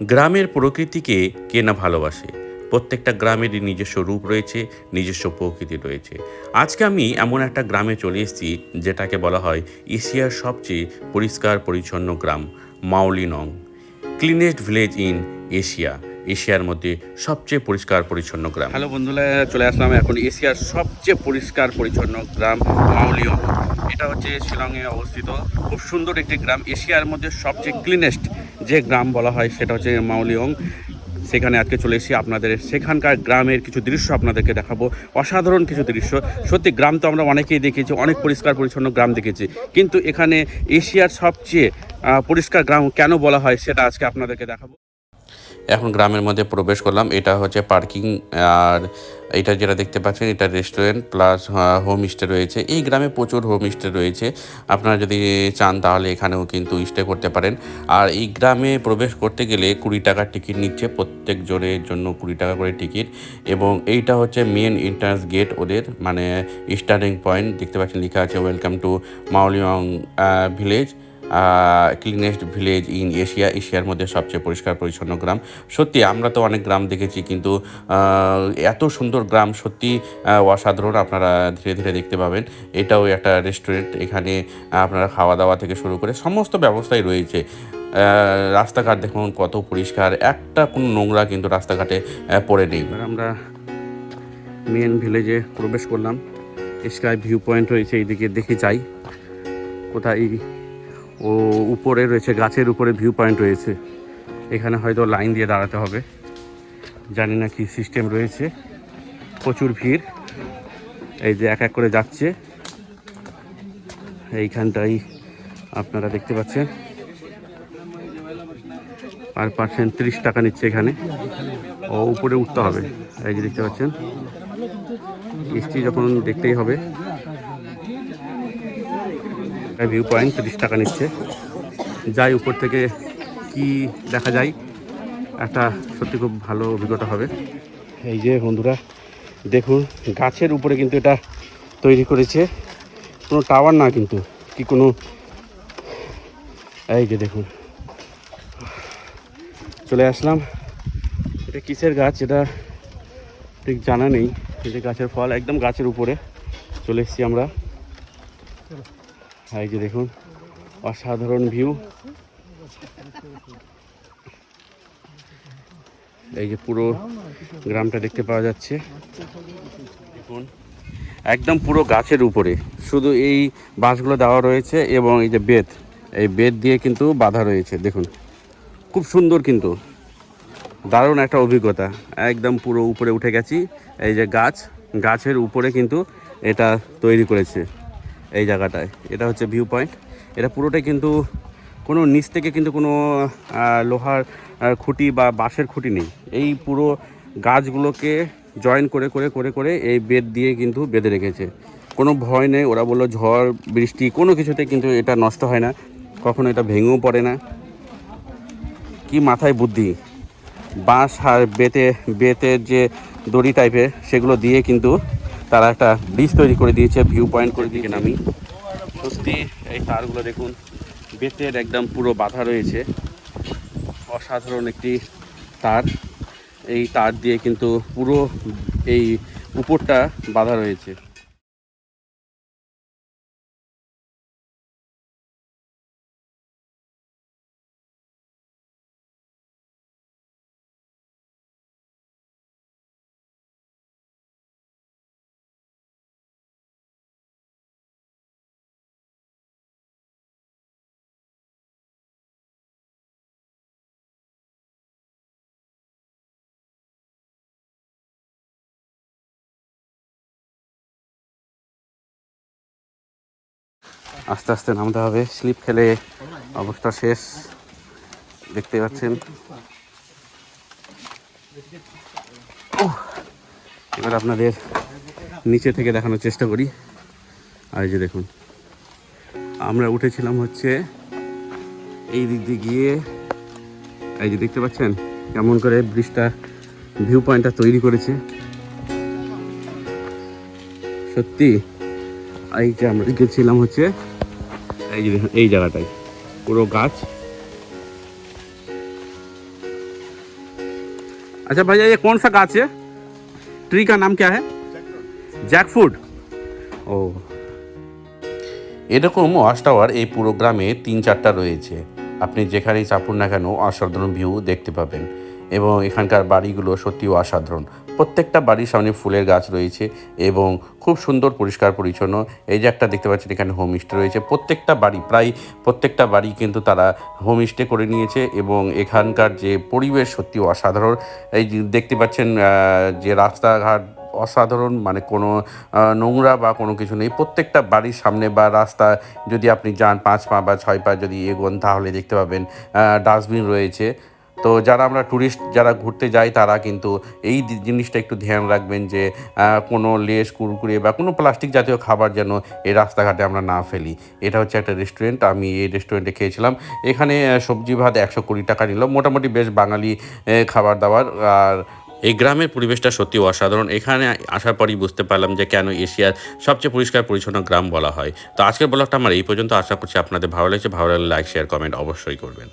গ্রামের প্রকৃতিকে কে না ভালোবাসে? প্রত্যেকটা গ্রামেরই নিজস্ব রূপ রয়েছে, নিজস্ব প্রকৃতি রয়েছে। আজকে আমি এমন একটা গ্রামে চলে এসেছি, যেটাকে বলা হয় এশিয়ার সবচেয়ে পরিষ্কার পরিচ্ছন্ন গ্রাম Mawlynnong cleanest village in Asia, এশিয়ার মধ্যে সবচেয়ে পরিষ্কার পরিচ্ছন্ন গ্রাম। হ্যালো বন্ধুরা, চলে আসলাম এখন এশিয়ার সবচেয়ে পরিষ্কার পরিচ্ছন্ন গ্রাম মাউলিয়ং এটা হচ্ছে শিলংয়ে অবস্থিত। খুব সুন্দর একটি গ্রাম, এশিয়ার মধ্যে সবচেয়ে ক্লিনেস্ট যে গ্রাম বলা হয় সেটা হচ্ছে মাউলিয়ং সেখানে আজকে চলে এসেছি আপনাদের। সেখানকার গ্রামের কিছু দৃশ্য আপনাদেরকে দেখাবো। অসাধারণ কিছু দৃশ্য। সত্যি গ্রাম তো আমরা অনেকেই দেখেছি, অনেক পরিষ্কার পরিচ্ছন্ন গ্রাম দেখেছি। কিন্তু এখানে এশিয়ার সবচেয়ে পরিষ্কার গ্রাম কেন বলা হয় সেটা আজকে আপনাদেরকে দেখাবো। এখন গ্রামের মধ্যে প্রবেশ করলাম। এটা হচ্ছে পার্কিং, আর এটা যেটা দেখতে পাচ্ছেন, এটা রেস্টুরেন্ট, প্লাস হোম স্টে রয়েছে। এই গ্রামে প্রচুর হোম স্টে রয়েছে। আপনারা যদি চান, তাহলে এখানেও কিন্তু স্টে করতে পারেন। আর এই গ্রামে প্রবেশ করতে গেলে কুড়ি টাকার টিকিট নিচ্ছে প্রত্যেক জনের জন্য কুড়ি টাকা করে টিকিট। এবং এইটা হচ্ছে মেন এন্ট্রান্স গেট ওদের মানে স্টার্টিং পয়েন্ট দেখতে পাচ্ছেন, লেখা আছে welcome to Mawlynnong village cleanest village in Asia এশিয়ার মধ্যে সবচেয়ে পরিষ্কার পরিচ্ছন্ন গ্রাম। সত্যি, আমরা তো অনেক গ্রাম দেখেছি, কিন্তু এত সুন্দর গ্রাম সত্যি অসাধারণ আপনারা ধীরে ধীরে দেখতে পাবেন। এটাও একটা রেস্টুরেন্ট এখানে আপনারা খাওয়া দাওয়া থেকে শুরু করে সমস্ত ব্যবস্থাই রয়েছে। রাস্তাঘাট দেখুন, কত পরিষ্কার, একটা কোনো নোংরা কিন্তু রাস্তাঘাটে পড়ে নেই। আমরা মেন ভিলেজে প্রবেশ করলাম। স্কাই ভিউ পয়েন্ট রয়েছে, এইদিকে দেখে যাই। কোথায় ও উপরে রয়েছে, গাছের উপরে ভিউ পয়েন্ট রয়েছে। এখানে হয়তো লাইন দিয়ে দাঁড়াতে হবে। জানি না কি সিস্টেম রয়েছে। প্রচুর ভিড়। এই যে এক এক করে যাচ্ছে। এইখানটাই আপনারা দেখতে পাচ্ছেন। পার পার্সেন্ট ত্রিশ টাকা নিচ্ছে এখানে। ও উপরে উঠতে হবে। এই যে দেখতে পাচ্ছেন। এসটি যখন দেখতেই হবে। ভিউ পয়েন্ট তিরিশ টাকা নিচ্ছে। যাই উপর থেকে কি দেখা যায়, একটা সত্যি খুব ভালো অভিজ্ঞতা হবে। এই যে বন্ধুরা, দেখুন, গাছের উপরে কিন্তু এটা তৈরি করেছে। কোনো টাওয়ার না কিন্তু, কি কোনো এই যে দেখুন। চলে আসলাম। এটা কিসের গাছ, এটা ঠিক জানা নেই। যে গাছের ফল, একদম গাছের উপরে চলে এসেছি আমরা। এই যে দেখুন, অসাধারণ ভিউ। এই যে পুরো গ্রামটা দেখতে পাওয়া যাচ্ছে। দেখুন, একদম পুরো গাছের উপরে। শুধু এই বাঁশগুলো দেওয়া রয়েছে এবং এই যে বেত, এই বেত দিয়ে কিন্তু বাঁধা রয়েছে, দেখুন। খুব সুন্দর কিন্তু। দারুণ একটা অভিজ্ঞতা। একদম পুরো উপরে উঠে গেছি। এই যে গাছ, গাছের উপরে কিন্তু এটা তৈরি করেছে। এই জায়গাটায়। এটা হচ্ছে ভিউ পয়েন্ট এটা পুরোটাই কিন্তু কোনো নিচ থেকে কিন্তু কোনো লোহার খুঁটি বা বাঁশের খুঁটি নেই। এই পুরো গাছগুলোকে জয়েন করে করে করে করে এই বেদ দিয়ে কিন্তু বেঁধে রেখেছে। কোনো ভয় নেই, ওরা বলল ঝড়, বৃষ্টি, কোনো কিছুতে কিন্তু এটা নষ্ট হয় না। কখনো এটা ভেঙেও পড়ে না। কি মাথায় বুদ্ধি? বাঁশ আর বেতে, বেতের যে দড়ি টাইপের সেগুলো দিয়ে কিন্তু তারা একটা ব্রিজ তৈরি করে দিয়েছে ভিউ পয়েন্ট করে দিয়েছেন আমি সত্যি, এই তারগুলো দেখুন, বেতের একদম পুরো বাধা রয়েছে। অসাধারণ একটি তার। এই তার দিয়ে কিন্তু পুরো এই উপরটা বাধা রয়েছে। আস্তে আস্তে নামতে হবে। স্লিপ খেলে অবস্থা শেষ। দেখতে পাচ্ছেন। এবার আপনাদের নিচে থেকে দেখানোর চেষ্টা করি। আর যে দেখুন, আমরা উঠেছিলাম হচ্ছে এই দিক দিয়ে গিয়ে, এই যে দেখতে পাচ্ছেন, কেমন করে ব্রিজটা ভিউ পয়েন্টটা তৈরি করেছে। সত্যি, এই যে আমরা গেছিলাম হচ্ছে এই যে দেখুন এই জায়গাটায় পুরো গাছ अच्छा भैया ये कौन सा गाछ है ट्री का नाम क्या है जैकफ्रूट ओ এরকম ওয়াচ টাওয়ার এই পুরো গ্রামে তিন চারটা রয়েছে আপনি যেখানেই চাপুন না কেন অসাধারণ ভিউ দেখতে পাবেন এবং এখানকার বাড়িগুলো সত্যিও অসাধারণ প্রত্যেকটা বাড়ির সামনে ফুলের গাছ রয়েছে এবং খুব সুন্দর, পরিষ্কার, পরিচ্ছন্ন। এই যে একটা দেখতে পাচ্ছেন, এখানে হোমস্টে রয়েছে। প্রত্যেকটা বাড়ি, প্রায় প্রত্যেকটা বাড়ি কিন্তু তারা হোমস্টে করে নিয়েছে এবং এখানকার যে পরিবেশ সত্যি অসাধারণ। এই দেখতে পাচ্ছেন যে রাস্তাঘাট অসাধারণ মানে কোনো নোংরা বা কোনো কিছু নেই। প্রত্যেকটা বাড়ির সামনে বা রাস্তা যদি আপনি যান, পাঁচ পা বা ছয় পা যদি এগোন, তাহলে দেখতে পাবেন ডাস্টবিন রয়েছে। তো যারা আমরা ট্যুরিস্ট যারা ঘুরতে যাই তারা কিন্তু এই জিনিসটা একটু ধ্যান রাখবেন যে কোনো লেস, কুরকুরে বা কোনো প্লাস্টিক জাতীয় খাবার যেন এই রাস্তাঘাটে আমরা না ফেলি। এটা হচ্ছে একটা রেস্টুরেন্ট আমি এই রেস্টুরেন্টে খেয়েছিলাম। এখানে সবজি ভাত একশো কুড়ি টাকা নিল। মোটামুটি বেশ বাঙালি খাবার দাবার। আর এই গ্রামের পরিবেশটা সত্যি অসাধারণ। এখানে আসার পরই বুঝতে পারলাম যে কেন এশিয়ার সবচেয়ে পরিষ্কার পরিচ্ছন্ন গ্রাম বলা হয়। তো আজকের ব্লগটা আমার এই পর্যন্ত। আশা করছি আপনাদের ভালো লেগেছে। ভালো লাগলে লাইক শেয়ার কমেন্ট অবশ্যই করবেন।